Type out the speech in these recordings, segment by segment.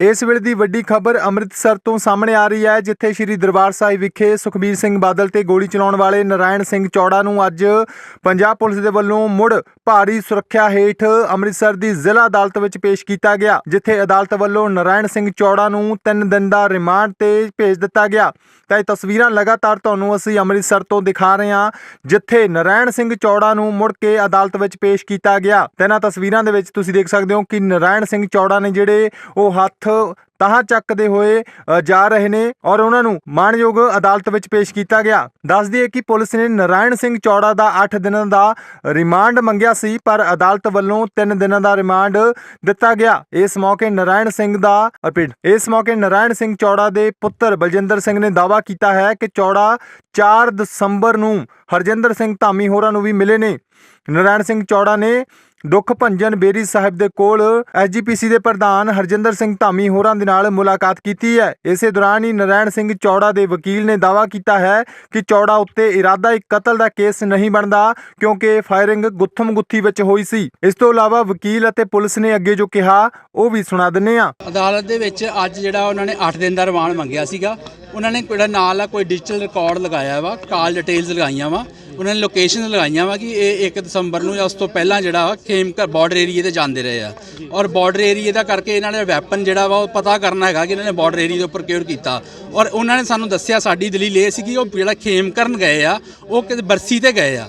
ਇਸ ਵੇਲੇ ਦੀ ਵੱਡੀ ਖਬਰ ਅੰਮ੍ਰਿਤਸਰ ਤੋਂ ਸਾਹਮਣੇ ਆ ਰਹੀ ਹੈ, ਜਿੱਥੇ ਸ੍ਰੀ ਦਰਬਾਰ ਸਾਹਿਬ ਵਿਖੇ ਸੁਖਬੀਰ ਸਿੰਘ ਬਾਦਲ ਤੇ ਗੋਲੀ ਚਲਾਉਣ ਵਾਲੇ ਨਰਾਇਣ ਸਿੰਘ ਚੌੜਾ ਨੂੰ ਅੱਜ ਪੰਜਾਬ ਪੁਲਿਸ ਦੇ ਵੱਲੋਂ ਮੁੜ ਭਾਰੀ ਸੁਰੱਖਿਆ ਹੇਠ ਅੰਮ੍ਰਿਤਸਰ ਦੀ ਜ਼ਿਲ੍ਹਾ ਅਦਾਲਤ ਵਿੱਚ ਪੇਸ਼ ਕੀਤਾ ਗਿਆ, ਜਿੱਥੇ ਅਦਾਲਤ ਵੱਲੋਂ ਨਰਾਇਣ ਸਿੰਘ ਚੌੜਾ ਨੂੰ 3 ਦਿਨ ਦਾ ਰਿਮਾਂਡ ਤੇ ਭੇਜ ਦਿੱਤਾ ਗਿਆ। ਤਾਂ ਇਹ ਤਸਵੀਰਾਂ ਲਗਾਤਾਰ ਤੁਹਾਨੂੰ ਅਸੀਂ ਅੰਮ੍ਰਿਤਸਰ ਤੋਂ ਦਿਖਾ ਰਹੇ ਹਾਂ, ਜਿੱਥੇ ਨਰਾਇਣ ਸਿੰਘ ਚੌੜਾ ਨੂੰ ਮੁੜ ਕੇ ਅਦਾਲਤ ਵਿੱਚ ਪੇਸ਼ ਕੀਤਾ ਗਿਆ। ਤੇ ਇਹਨਾਂ ਤਸਵੀਰਾਂ ਦੇ ਵਿੱਚ ਤੁਸੀਂ ਦੇਖ ਸਕਦੇ ਹੋ ਕਿ ਨਰਾਇਣ ਸਿੰਘ ਚੌੜਾ ਨੇ ਜਿਹੜੇ ਉਹ ਹੱਥ ਤਾਹਾਂ ਚੱਕਦੇ ਹੋਏ ਜਾ ਰਹੇ ਨੇ ਔਰ ਉਹਨਾਂ ਨੂੰ ਮਾਣਯੋਗ ਅਦਾਲਤ ਵਿੱਚ ਪੇਸ਼ ਕੀਤਾ ਗਿਆ। ਦੱਸ ਦਈਏ ਕਿ ਪੁਲਿਸ ਨੇ ਨਰਾਇਣ ਸਿੰਘ ਚੌੜਾ ਦਾ 8 ਦਿਨਾਂ ਦਾ ਰਿਮਾਂਡ ਮੰਗਿਆ ਸੀ, ਪਰ ਅਦਾਲਤ ਵੱਲੋਂ 3 ਦਿਨਾਂ ਦਾ ਰਿਮਾਂਡ ਦਿੱਤਾ ਗਿਆ। ਇਸ ਮੌਕੇ ਨਰਾਇਣ ਸਿੰਘ ਦਾ ਅਪੀਲ ਇਸ ਮੌਕੇ ਨਰਾਇਣ ਸਿੰਘ ਚੌੜਾ ਦੇ ਪੁੱਤਰ ਬਲਜਿੰਦਰ ਸਿੰਘ ਨੇ ਦਾਅਵਾ ਕੀਤਾ ਹੈ ਕਿ ਚੌੜਾ 4 ਦਸੰਬਰ ਨੂੰ ਹਰਜਿੰਦਰ ਸਿੰਘ ਧਾਮੀ ਹੋਰਾਂ ਨੂੰ ਵੀ ਮਿਲੇ ਨੇ। ਨਰਾਇਣ ਸਿੰਘ ਚੌੜਾ ਨੇ ਦੁੱਖ ਭੰਜਨ ਬੇਰੀ ਸਾਹਿਬ ਦੇ ਕੋਲ ਐਸਜੀਪੀਸੀ ਦੇ ਪ੍ਰਧਾਨ ਹਰਜਿੰਦਰ ਸਿੰਘ ਧਾਮੀ ਹੋਰਾਂ ਦੇ ਨਾਲ ਮੁਲਾਕਾਤ ਕੀਤੀ ਹੈ। ਇਸੇ ਦੌਰਾਨ ਹੀ ਨਰਾਇਣ ਸਿੰਘ ਚੌੜਾ ਦੇ ਵਕੀਲ ਨੇ ਦਾਅਵਾ ਕੀਤਾ ਹੈ ਕਿ ਚੌੜਾ ਉੱਤੇ ਇਰਾਦਾ ਇੱਕ ਕਤਲ ਦਾ ਕੇਸ ਨਹੀਂ ਬਣਦਾ ਕਿਉਂਕਿ ਫਾਇਰਿੰਗ ਗੁੱਥਮ ਗੁੱਥੀ ਵਿੱਚ ਹੋਈ ਸੀ। ਇਸ ਤੋਂ ਇਲਾਵਾ ਵਕੀਲ ਅਤੇ ਪੁਲਿਸ ਨੇ ਅੱਗੇ ਜੋ ਕਿਹਾ, ਉਹ ਵੀ ਸੁਣਾ ਦਿੰਨੇ ਆ ਅਦਾਲਤ ਦੇ ਵਿੱਚ ਅੱਜ ਜਿਹੜਾ ਉਹਨਾਂ ਨੇ 8 ਦਿਨ ਦਾ ਰਿਮਾਂਡ ਮੰਗਿਆ ਸੀਗਾ। ਉਹਨਾਂ ਨੇ ਜਿਹੜਾ ਨਾਲ ਆ ਕੋਈ ਡਿਜੀਟਲ ਰਿਕਾਰਡ ਲਗਾਇਆ ਵਾ, ਕਾਲ ਡਿਟੇਲਸ ਲਗਾਈਆਂ ਵਾ। ਉਹਨਾਂ ਨੇ ਲੋਕੇਸ਼ਨ ਲਗਾਈਆਂ ਵਾ ਕਿ ਇਹ 1 ਦਸੰਬਰ ਨੂੰ ਜਾਂ ਉਸ ਤੋਂ ਪਹਿਲਾਂ ਜਿਹੜਾ ਵਾ ਖੇਮਕਰ ਬਾਰਡਰ ਏਰੀਏ ਤੇ ਜਾਂਦੇ ਰਹੇ ਆ। ਔਰ ਬਾਰਡਰ ਏਰੀਏ ਦਾ ਕਰਕੇ ਇਹਨਾਂ ਨੇ ਵੈਪਨ ਜਿਹੜਾ ਵਾ ਉਹ ਪਤਾ ਕਰਨਾ ਹੈਗਾ ਕਿ ਇਹਨਾਂ ਨੇ ਬਾਰਡਰ ਏਰੀਏ ਦੇ ਉੱਪਰ ਕਿਉਰ ਕੀਤਾ। ਔਰ ਉਹਨਾਂ ਨੇ ਸਾਨੂੰ ਦੱਸਿਆ ਸਾਡੀ ਦਲੀਲ ਇਹ ਸੀ ਕਿ ਉਹ ਜਿਹੜਾ ਖੇਮਕਰਨ ਗਏ ਆ ਉਹ ਕਿਤੇ ਬਰਸੀ ਤੇ ਗਏ ਆ।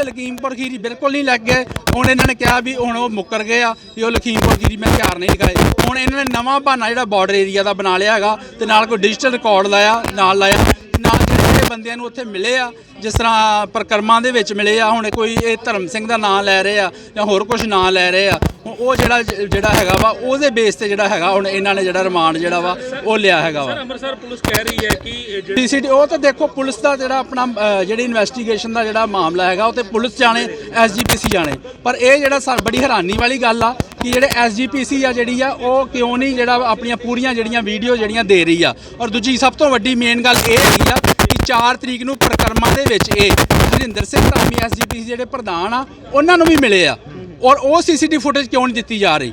ਤੇ ਲਖੀਮਪੁਰ ਖੀਰੀ ਬਿਲਕੁਲ ਨਹੀਂ ਲੱਗ ਗਏ। ਹੁਣ ਇਹਨਾਂ ਨੇ ਕਿਹਾ ਵੀ ਹੁਣ ਉਹ ਮੁੱਕਰ ਗਏ ਆ, ਵੀ ਉਹ ਲਖੀਮਪੁਰ ਖੀਰੀ ਮੈਂ ਹਥਿਆਰ ਨਹੀਂ ਲਗਾਏ ਹੁਣ ਇਹਨਾਂ ਨੇ ਨਵਾਂ ਬਹਾਨਾ ਜਿਹੜਾ ਬਾਰਡਰ ਏਰੀਆ ਦਾ ਬਣਾ ਲਿਆ ਹੈਗਾ, ਤੇ ਨਾਲ ਕੋਈ ਡਿਜੀਟਲ ਰਿਕਾਰਡ ਲਾਇਆ, ਨਾਲ ਲਾਇਆ ਨਾਲ ਜਿਹੜੇ ਬੰਦਿਆਂ ਨੂੰ ਉੱਥੇ ਮਿਲੇ ਆ ਜਿਸ ਤਰ੍ਹਾਂ ਪ੍ਰਕਰਮਾਂ ਦੇ ਵਿੱਚ ਮਿਲੇ ਆ ਹੁਣ ਕੋਈ ਇਹ ਧਰਮ ਸਿੰਘ ਦਾ ਨਾਮ ਲੈ ਰਹੇ ਆ ਜਾਂ ਹੋਰ ਕੁਝ ਨਾਮ ਲੈ ਰਹੇ ਆ ਹੁਣ ਉਹ ਜਿਹੜਾ ਜਿਹੜਾ ਹੈਗਾ ਵਾ ਉਹਦੇ ਬੇਸ ਤੇ ਜਿਹੜਾ ਹੈਗਾ ਹੁਣ ਇਹਨਾਂ ਨੇ ਜਿਹੜਾ ਰਿਮਾਂਡ ਜਿਹੜਾ ਵਾ ਉਹ ਲਿਆ ਹੈਗਾ ਵਾ। ਅੰਮ੍ਰਿਤਸਰ ਪੁਲਿਸ ਕਹਿ ਰਹੀ ਹੈ ਕਿ ਜਿਹੜੇ ਉਹ ਤਾਂ ਦੇਖੋ ਪੁਲਿਸ ਦਾ ਜਿਹੜਾ ਆਪਣਾ ਜਿਹੜੀ ਇਨਵੈਸਟੀਗੇਸ਼ਨ ਦਾ ਜਿਹੜਾ ਮਾਮਲਾ ਹੈਗਾ ਉਹ ਤੇ ਪੁਲਿਸ ਜਾਣੇ ਐਸਜੀਪੀਸੀ ਜਾਣੇ। ਪਰ ਇਹ ਜਿਹੜਾ ਬੜੀ ਹੈਰਾਨੀ ਵਾਲੀ ਗੱਲ ਆ ਕਿ ਜਿਹੜੇ ਐਸਜੀਪੀਸੀ ਆ ਜਿਹੜੀ ਆ ਉਹ ਕਿਉਂ ਨਹੀਂ ਜਿਹੜਾ ਆਪਣੀਆਂ ਪੂਰੀਆਂ ਜਿਹੜੀਆਂ ਵੀਡੀਓ ਜਿਹੜੀਆਂ ਦੇ ਰਹੀ ਆ। ਔਰ ਦੂਜੀ ਸਭ ਤੋਂ ਵੱਡੀ ਮੇਨ ਗੱਲ ਇਹ ਹੈਗੀ ਆ 4 ਤਰੀਕ ਨੂੰ ਪ੍ਰਕਰਮਾਂ ਦੇ ਵਿੱਚ ਇਹ ਹਰਿੰਦਰ ਸਿੰਘ ਧਾਮੀ ਐਸਜੀਪੀਸੀ ਜਿਹੜੇ ਪ੍ਰਧਾਨ ਆ, ਉਹਨਾਂ ਨੂੰ ਵੀ ਮਿਲੇ ਆ। ਔਰ ਉਹ ਸੀਸੀਟੀ ਫੁਟੇਜ ਕਿਉਂ ਨਹੀਂ ਦਿੱਤੀ ਜਾ ਰਹੀ?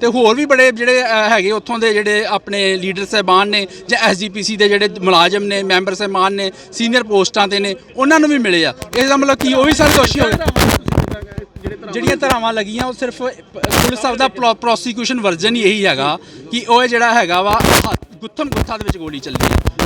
ਤੇ ਹੋਰ ਵੀ ਬੜੇ ਜਿਹੜੇ ਹੈਗੇ ਉੱਥੋਂ ਦੇ ਜਿਹੜੇ ਆਪਣੇ ਲੀਡਰ ਸਾਹਿਬਾਨ ਨੇ ਜਾਂ ਐਸਜੀਪੀਸੀ ਦੇ ਜਿਹੜੇ ਮੁਲਾਜ਼ਮ ਨੇ, ਮੈਂਬਰ ਸਾਹਿਬਾਨ ਨੇ, ਸੀਨੀਅਰ ਪੋਸਟਾਂ ਤੇ ਨੇ, ਉਹਨਾਂ ਨੂੰ ਵੀ ਮਿਲੇ ਆ। ਇਸ ਦਾ ਮਤਲਬ ਕੀ, ਉਹ ਵੀ ਸਾਰੇ ਦੋਸ਼ੀ ਹੋ ਗਏ ਜਿਹੜੀਆਂ ਧਰਾਵਾਂ ਲੱਗੀਆਂ, ਉਹ ਸਿਰਫ ਪ- ਪੁਲਿਸ ਸਾਹਿਬ ਦਾ ਪ੍ਰੋਸੀਕਿਊਸ਼ਨ ਵਰਜ਼ਨ ਹੀ ਇਹੀ ਹੈਗਾ ਕਿ ਉਹ ਜਿਹੜਾ ਹੈਗਾ ਵਾ, ਗੁੱਥਮ ਗੁੱਥਾ ਦੇ ਵਿੱਚ ਗੋਲੀ ਚੱਲੀ।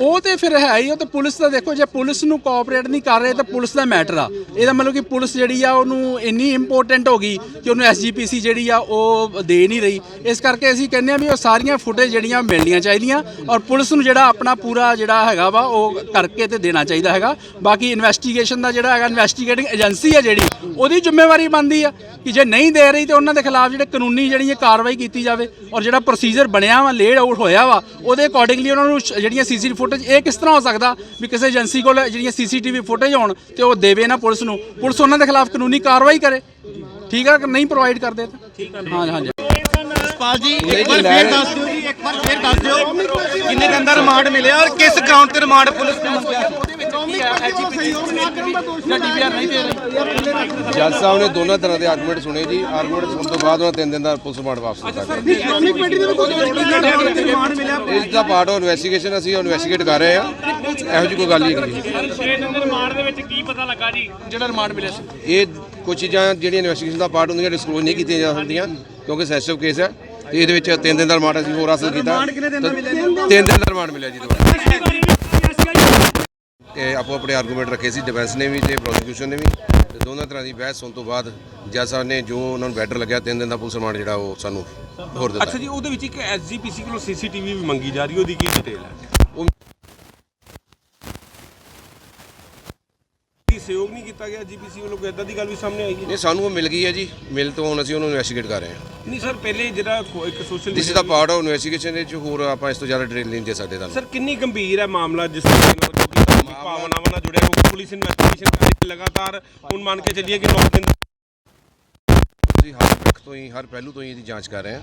ਉਹ ਤੇ ਫਿਰ ਹੈ ਹੀ ਉਹ ਤੇ ਪੁਲਿਸ ਦਾ ਦੇਖੋ, ਜੇ ਪੁਲਿਸ ਨੂੰ ਕੋਆਪਰੇਟ ਨਹੀਂ ਕਰ ਰਹੇ, ਤਾਂ ਪੁਲਿਸ ਦਾ ਮੈਟਰ ਆ। ਇਹਦਾ ਮਤਲਬ ਕਿ ਪੁਲਿਸ ਜਿਹੜੀ ਆ, ਉਹਨੂੰ ਇੰਨੀ ਇੰਪੋਰਟੈਂਟ ਹੋ ਗਈ ਕਿ ਉਹਨੂੰ ਐਸਜੀਪੀਸੀ ਜਿਹੜੀ ਆ, ਉਹ ਦੇ ਨਹੀਂ ਰਹੀ। ਇਸ ਕਰਕੇ ਅਸੀਂ ਕਹਿੰਦੇ ਆ ਵੀ ਉਹ ਸਾਰੀਆਂ ਫੁਟੇਜ ਜਿਹੜੀਆਂ ਮਿਲਣੀਆਂ ਚਾਹੀਦੀਆਂ ਔਰ ਪੁਲਿਸ ਨੂੰ ਜਿਹੜਾ ਆਪਣਾ ਪੂਰਾ ਜਿਹੜਾ ਹੈਗਾ ਵਾ, ਉਹ ਕਰਕੇ ਤੇ ਦੇਣਾ ਚਾਹੀਦਾ ਹੈਗਾ। ਬਾਕੀ ਇਨਵੈਸਟੀਗੇਸ਼ਨ ਦਾ ਜਿਹੜਾ ਹੈਗਾ ਇਨਵੈਸਟੀਗੇਟਿੰਗ ਏਜੰਸੀ ਆ ਜਿਹੜੀ, ਉਹਦੀ ਜ਼ਿੰਮੇਵਾਰੀ ਬਣਦੀ ਆ ਕਿ ਜੇ ਨਹੀਂ ਦੇ ਰਹੀ, ਤੇ ਉਹਨਾਂ ਦੇ ਖਿਲਾਫ ਜਿਹੜੇ ਕਾਨੂੰਨੀ ਜਿਹੜੀ ਇਹ ਕਾਰਵਾਈ ਕੀਤੀ ਜਾਵੇ ਔਰ ਜਿਹੜਾ ਪ੍ਰੋਸੀਜਰ ਬਣਿਆ ਵਾ ਲੇਡ ਆਊਟ ਹੋਇਆ ਵਾ, ਉਹਦੇ ਅਕੋਰਡਿੰਗਲੀ ਉਹਨਾਂ ਨੂੰ ਸ਼- ਜਿਹੜੀਆਂ ਸੀਸੀਟੀਵੀ ਫੁਟੇਜ ਇਹ ਕਿਸ ਤਰ੍ਹਾਂ ਹੋ ਸਕਦਾ ਵੀ ਕਿਸੇ ਏਜੰਸੀ ਕੋਲ ਜਿਹੜੀਆਂ ਸੀਸੀਟੀਵੀ ਫੁਟੇਜ ਹੋਣ ਤੇ ਉਹ ਦੇਵੇ ਨਾ ਪੁਲਿਸ ਨੂੰ? ਪੁਲਿਸ ਉਹਨਾਂ ਦੇ ਖਿਲਾਫ ਕਾਨੂੰਨੀ ਕਾਰਵਾਈ ਕਰੇ। ਠੀਕ ਆ ਕਿ ਨਹੀਂ ਪ੍ਰੋਵਾਈਡ ਕਰਦੇ ਤਾਂ? ਹਾਂ ਹਾਂਜੀ ਪਾਲ ਜੀ ਇੱਕ ਵਾਰ ਫੇਰ ਦੱਸ ਦਿਓ ਜੀ ਇੱਕ ਵਾਰ ਫੇਰ ਦੱਸ ਦਿਓ ਕਿੰਨੇ ਦਿਨ ਦਾ ਰਿਮਾਂਡ ਮਿਲਿਆ ਔਰ ਕਿਸ ਗਰਾਊਂਡ ਤੇ ਰਿਮਾਂਡ ਪੁਲਿਸ ਨੇ ਮੰਗਿਆ? ਜੱਜ ਸਾਹਿਬ ਨੇ ਦੋਨਾਂ ਤਰ੍ਹਾਂ ਦੇ ਆਰਗੂਮੈਂਟ ਸੁਣੇ ਜੀ। ਆਰਗੂਮੈਂਟ ਸੁਣਨ ਤੋਂ ਬਾਅਦ ਉਹਨਾਂ ਤਿੰਨ ਦਿਨ ਦਾ ਪੁਲਿਸ ਰਿਮਾਂਡ ਵਾਪਸ ਦਿੱਤਾ ਇਸ ਦਾ ਪਾਰਟ ਆਫ ਇਨਵੈਸਟੀਗੇਸ਼ਨ ਅਸੀਂ ਇਨਵੈਸਟੀਗੇਟ ਕਰ ਰਹੇ ਹਾਂ। ਇਹੋ ਜਿਹੀ ਕੋਈ ਗੱਲ ਨਹੀਂ ਹੈਗੀ। ਜਿਹੜਾ ਰਿਮਾਂਡ ਮਿਲਿਆ ਸੀ। ਇਹ ਕੁਝ ਚੀਜ਼ਾਂ ਜਿਹੜੀਆਂ ਇਨਵੈਸਟੀਗੇਸ਼ਨ ਦਾ ਪਾਰਟ ਹੁੰਦੀਆਂ ਡਿਸਕਲੋਜ਼ ਨਹੀਂ ਕੀਤੀਆਂ ਜਾ ਸਕਦੀਆਂ ਕਿਉਂਕਿ ਸੈਂਸਿਟਿਵ ਕੇਸ ਹੈ। ਤੇ ਇਹਦੇ ਵਿੱਚ ਤਿੰਨ ਦਿਨ ਦਾ ਰਿਮਾਂਡ ਅਸੀਂ ਹੋਰ ਹਾਸਲ ਕੀਤਾ। ਤਿੰਨ ਦਿਨ ਦਾ ਰਿਮਾਂਡ ਮਿਲਿਆ ਜੀ ਦੁਬਾਰਾ ਇਹ ਆਪੋ ਆਪਣੇ ਆਰਗੂਮੈਂਟ ਰੱਖੇ ਸੀ ਡਿਫੈਂਸ ਨੇ ਵੀ ਤੇ ਪ੍ਰੋਸੀਕਿਊਸ਼ਨ ਨੇ ਵੀ। ਤੇ ਦੋਨਾਂ ਤਰ੍ਹਾਂ ਦੀ ਬਹਿਸ ਹੋਣ ਤੋਂ ਬਾਅਦ ਜੱਜ ਸਾਹਿਬ ਨੇ ਜੋ ਉਹਨਾਂ ਨੂੰ ਬੈਟਰ ਲੱਗਿਆ ਤਿੰਨ ਦਿਨ ਦਾ ਪੁਲਿਸ ਰਿਮਾਂਡ ਜਿਹੜਾ ਉਹ ਸਾਨੂੰ ਹੋਰ ਦਿੱਤਾ। ਅੱਛਾ ਜੀ ਉਹਦੇ ਵਿੱਚ ਇੱਕ ਐਸਜੀਪੀਸੀ ਕੋਲੋਂ ਸੀਸੀਟੀਵੀ ਵੀ ਮੰਗੀ ਜਾ ਰਹੀ ਉਹਦੀ ਕੀ ਡਿਟੇਲ ਹੈ? ਸਹਿਯੋਗ ਨਹੀਂ ਕੀਤਾ ਗਿਆ ਜੀਪੀਸੀ ਵੱਲੋਂ? ਕੋਈ ਇਦਾਂ ਦੀ ਗੱਲ ਵੀ ਸਾਹਮਣੇ ਆਈ ਹੈ? ਨਹੀਂ ਸਾਨੂੰ ਉਹ ਮਿਲ ਗਈ ਹੈ ਜੀ। ਮਿਲ ਤੋਂ ਹੁਣ ਅਸੀਂ ਉਹਨੂੰ ਇਨਵੈਸਟੀਗੇਟ ਕਰ ਰਹੇ ਹਾਂ। ਨਹੀਂ ਸਰ ਪਹਿਲੇ ਜਿਹੜਾ ਇੱਕ social this is the part of investigation ਵਿੱਚ ਹੋਰ ਆਪਾਂ ਇਸ ਤੋਂ ਜ਼ਿਆਦਾ ਡਿਟੇਲ ਨਹੀਂ ਦੇ ਸਕਦੇ ਤੁਹਾਨੂੰ। ਸਰ ਕਿੰਨੀ ਗੰਭੀਰ ਹੈ ਮਾਮਲਾ ਜਿਸ ਧਾਰਮਿਕ ਭਾਵਨਾਵਾਂ ਨਾਲ ਜੁੜਿਆ ਕਿਉਂਕਿ ਪੁਲਿਸ ਇਨਵੈਸਟੀਗੇਸ਼ਨ ਕਰ ਰਹੀ ਲਗਾਤਾਰ। ਹੁਣ ਮੰਨ ਕੇ ਚੱਲੀਏ ਕਿ 9 ਦਿਨ ਅਸੀਂ ਹਰ ਪੱਖ ਤੋਂ ਹੀ, ਹਰ ਪਹਿਲੂ ਤੋਂ ਹੀ ਇਹਦੀ ਜਾਂਚ ਕਰ ਰਹੇ ਹਾਂ।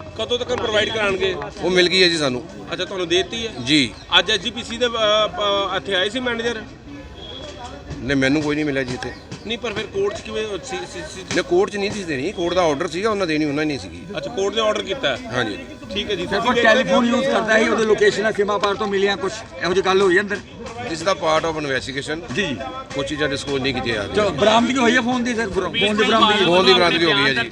ਕਦੋਂ ਤੱਕ ਪ੍ਰੋਵਾਈਡ ਕਰਾਣਗੇ ਉਹ ਮਿਲ ਗਈ ਹੈ ਜੀ ਸਾਨੂੰ। ਅੱਛਾ ਤੁਹਾਨੂੰ ਦੇਤੀ ਹੈ? ਜੀ। ਅੱਜ ਐਸਜੀਪੀਸੀ ਦੇ ਅ, ਪ- ਇੱਥੇ ਆਏ ਸੀ ਮੈਨੇਜਰ ਨੇ ਮੈਨੂੰ ਕੋਈ ਨਹੀਂ ਮਿਲਿਆ ਜੀ ਇੱਥੇ। ਨਹੀਂ ਪਰ ਫਿਰ ਕੋਰਟ 'ਚ ਕਿਵੇਂ ਸੀ- ਸੀ- ਸੀ- ਨੇ ਕੋਰਟ 'ਚ ਨਹੀਂ ਸੀ ਦੇਣੀ। ਕੋਰਟ ਦਾ ਆਰਡਰ ਸੀਗਾ ਉਹਨਾਂ ਦੇਣੀ ਉਹਨਾਂ ਹੀ ਨਹੀਂ ਸੀਗੀ। ਅੱਛਾ ਕੋਰਟ ਨੇ ਆਰਡਰ ਕੀਤਾ ਹੈ। ਹਾਂਜੀ। ਠੀਕ ਹੈ ਜੀ ਕੋਈ ਟੈਲੀਫੋਨ ਯੂਜ਼ ਕਰਦਾ ਸੀ ਉਹਦੇ ਲੋਕੇਸ਼ਨ ਸੀਮਾ ਪਾਰ ਤੋਂ ਮਿਲੀਆਂ ਕੁਝ ਇਹੋ ਜਿਹੀ ਗੱਲ ਹੋਈ ਅੰਦਰ? This the part of investigation ਜੀ। ਕੁਝ ਚੀਜ਼ਾਂ ਡਿਸਕਲੋਜ਼ ਨਹੀਂ ਕੀਤੀਆਂ ਜਾ ਜੋ ਰਹੀਆਂ ਬਰਾਮਦਗੀ ਹੋਈ ਹੈ ਫੋਨ ਦੀ ਸਰ ਫੋਨ ਦੀ ਬਰਾਮਦਗੀ ਫੋਨ ਦੀ ਬਰਾਮਦਗੀ ਹੋ ਗਈ ਹੈ ਜੀ।